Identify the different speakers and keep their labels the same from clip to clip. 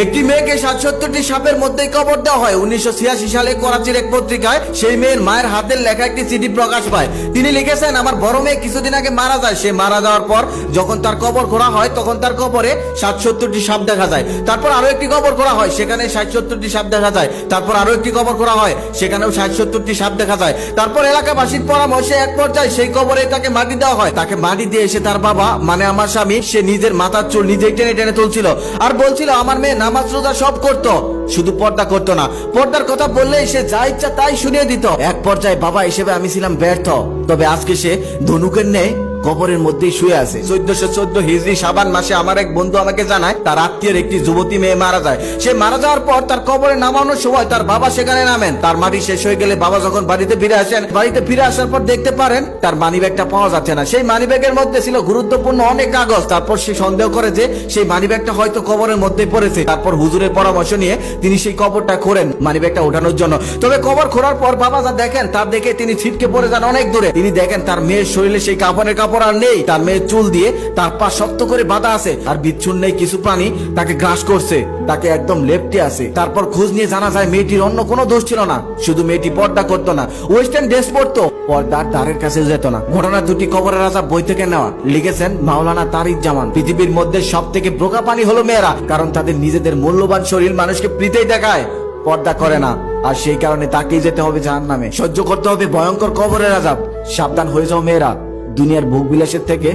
Speaker 1: একটি মেয়েকে সাতসত্তরটি সাপের মধ্যে কবর দেওয়া হয়। উনিশশো ছিয়াশি সালে করাচির এক পত্রিকায় সেই মেয়ের মায়ের হাতের লেখা একটি চিঠি প্রকাশ পায়। তিনি লিখেছেন, আমার বড় মেয়ে কিছুদিন আগে মারা যায়। সে মারা যাওয়ার পর যখন তার কবর খোঁড়া হয়, তখন তার কবরে সাতসত্তরটি সাপ দেখা যায়। তারপর আরও একটি কবর খোঁড়া হয়, সেখানে ষাট সত্তরটি সাপ দেখা যায়। তারপর আরও একটি কবর খোঁড়া হয়, সেখানেও ষাট সত্তরটি সাপ দেখা যায়। তারপর এলাকাবাসীর পরামর্শে এক পর্যায়ে সেই কবরে তাকে মাটি দেওয়া হয়। তাকে মাটি দিয়ে এসে তার বাবা মানে আমার স্বামী, সে নিজের মাথার চুল নিজেই টেনে টেনে তুলছিল। আর বলছিল, আমার মেয়ে নামাজ রোজা সব করতো। শুধু পর্দা করতো না। পর্দার কথা বললেই সে যা ইচ্ছা তাই শুনিয়ে দিত। এক পর্যায়ে বাবা হিসেবে আমি ছিলাম ব্যর্থ। তবে আজকে সে ধনুকের নেই কবরের মধ্যেই শুয়ে আছে। চোদ্দশো চোদ্দ হিজড়ি সাবান মাসে আমার এক বন্ধু আমাকে জানায়, তার আত্মীয়ের একটি যুবতী মেয়ে মারা যায়। সে মারা যাওয়ার পর তার কবরে নামানোর সময় তার বাবা সেখানে নামেন। তার মাটি শেষ হয়ে গেলে বাবা যখন বাড়িতে ফিরে আসেন, বাড়িতে ফিরে আসার পর দেখতে পারেন, তার মানি ব্যাগটা পাওয়া যাচ্ছে না। সেই মানি ব্যাগের মধ্যে ছিল গুরুত্বপূর্ণ অনেক কাগজ। তারপর সে সন্দেহ করে যে সেই মানি ব্যাগটা হয়তো কবরের মধ্যে পড়েছে। তারপর হুজুরের পরামর্শ নিয়ে তিনি সেই কবরটা খোরেন মানি ব্যাগটা ওঠানোর জন্য। তবে কবর খোঁড়ার পর বাবা যা দেখেন, তার দেখে তিনি ছিটকে পড়ে যান অনেক দূরে। তিনি দেখেন, তার মেয়ের শরীরে সেই কাপড়ের কাপড় আর নেই। তার মেয়ের চুল দিয়ে তার পা শক্ত করে বাঁধা আছে আর বিচ্ছুন নেই কিছু প্রাণী তাকে গ্রাস করছে, তাকে একদম লেপটে আছে। তারপর খোঁজ নিয়ে জানা যায়, মেয়েটির অন্য কোনো দোষ ছিল না। শুধু মেয়েটি পর্দা করতো না। ওয়েস্টার্ন ড্রেস পরতো। পর্দার দ্বারের কাছে যেত না। ঘটনা দুটি কবরের রাজা বই থেকে নেওয়া। লিখেছেন, মাওলানা তারিক জামান। পৃথিবীর মধ্যে সব থেকে ব্রোকা পানি হলো মেয়েরা, কারণ তাদের নিজেদের মূল্যবান শরীর মানুষকে প্রীতেই দেখায়। পর্দা করে না, আর সেই কারণে তাকেই যেতে হবে জাহান নামে সহ্য করতে হবে ভয়ঙ্কর কবরের আজাব সাবধান হয়ে যাও মেয়েরা। দুনিয়ার ভোগ বিলাসের থেকে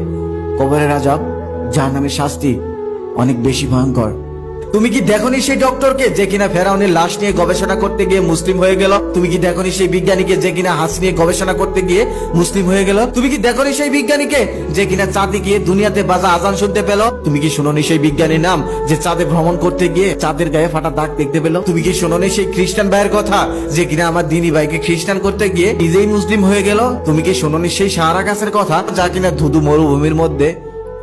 Speaker 1: কবরের আজাব জাহান নামের শাস্তি অনেক বেশি ভয়ঙ্কর। তুমি কি দেখনি সেই ডক্টরকে যে কিনা ফেরাউনের লাশ নিয়ে গবেষণা করতে গিয়ে মুসলিম হয়ে গেল? তুমি কি দেখনি সেই বিজ্ঞানীকে যে কিনা হাঁস নিয়ে গবেষণা করতে গিয়ে মুসলিম হয়ে গেল? তুমি কি দেখনি সেই বিজ্ঞানীকে যে কিনা চাঁদে গিয়ে দুনিয়াতে বাজা আজান শুনতে পেল? তুমি কি শুনোনি সেই বিজ্ঞানীর নাম যে চাঁদে ভ্রমণ করতে গিয়ে চাঁদের গায়ে ফাটা দাগ দেখতে পেল? তুমি কি শুনোনি সেই খ্রিস্টান ভাইয়ের কথা যে কিনা আমার দিনী ভাইকে খ্রিস্টান করতে গিয়ে নিজেই মুসলিম হয়ে গেল? তুমি কি শুনোনি সেই সাহারা গাছের কথা যা কিনা ধুধু মরুভূমির মধ্যে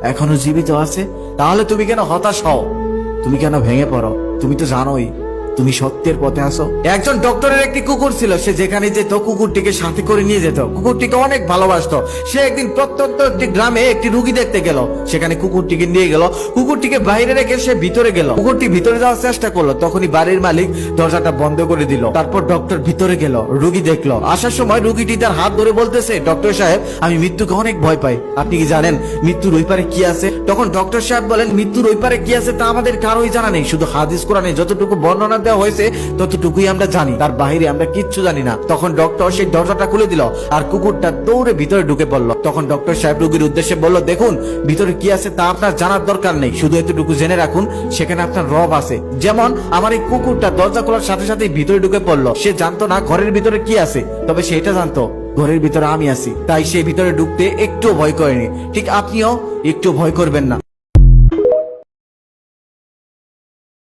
Speaker 1: এখনও জীবিত আছে? তাহলে তুমি কেন হতাশ হও? তুমি কেন ভেঙে পড়ো? তুমি তো জানোই। তুমি সত্যের পথে আসো একজন ডক্টরের একটি কুকুর ছিল, সে যেখানে যেত, কুকুরটিকে সাথে করে নিয়ে যেত। কুকুরটিকে অনেক ভালোবাসতো। সে একদিন প্রত্যন্ত একটি গ্রামে একটি রুগী দেখতে গেল। সেখানে কুকুরটিকে নিয়ে গেল। কুকুরটিকে বাইরে রেখে সে ভিতরে গেল। কুকুরটি ভিতরে যাওয়ার চেষ্টা করল। তখনই বাড়ির মালিক দরজাটা বন্ধ করে দিল। তারপর ডক্টর ভিতরে গেল। রুগী দেখল। আসার সময় রুগীটি তার হাত ধরে বলতেছে ডক্টর সাহেব, আমি মৃত্যুকে অনেক ভয় পাই। আপনি কি জানেন মৃত্যুর ওই পারে কি আছে? তখন ডক্টর সাহেব বলেন, মৃত্যুর ওই পারে কি আছে তা আমাদের কারোই জানা নেই। শুধু হাদিস কোরআনে যতটুকু বর্ণনা দেওয়া হয়েছে, ততটুকুই আমরা জানি, তার বাইরে আমরা কিচ্ছু জানি না। তখন ডক্টর সেই দরজাটা খুলে দিল আর কুকুরটা দৌড়ে ভিতরে ঢুকে পড়ল। তখন ডক্টর সাহেব রুগীর উদ্দেশ্যে বলল, দেখুন, ভিতরে কি আছে তা আপনার জানার দরকার নেই। শুধু এতটুকু জেনে রাখুন, সেখানে আপনার রব আছে। যেমন, আমার এই কুকুরটা দরজা খোলার সাথে সাথে ভিতরে ঢুকে পড়ল। সে জানতো না ঘরের ভিতরে কি আছে, তবে সে এটা জানতো, ঘরের ভিতরে আমি আছি। তাই সে ভিতরে ঢুকতে একটু ভয় করেনি। ঠিক আপনিও একটু ভয় করবেন না।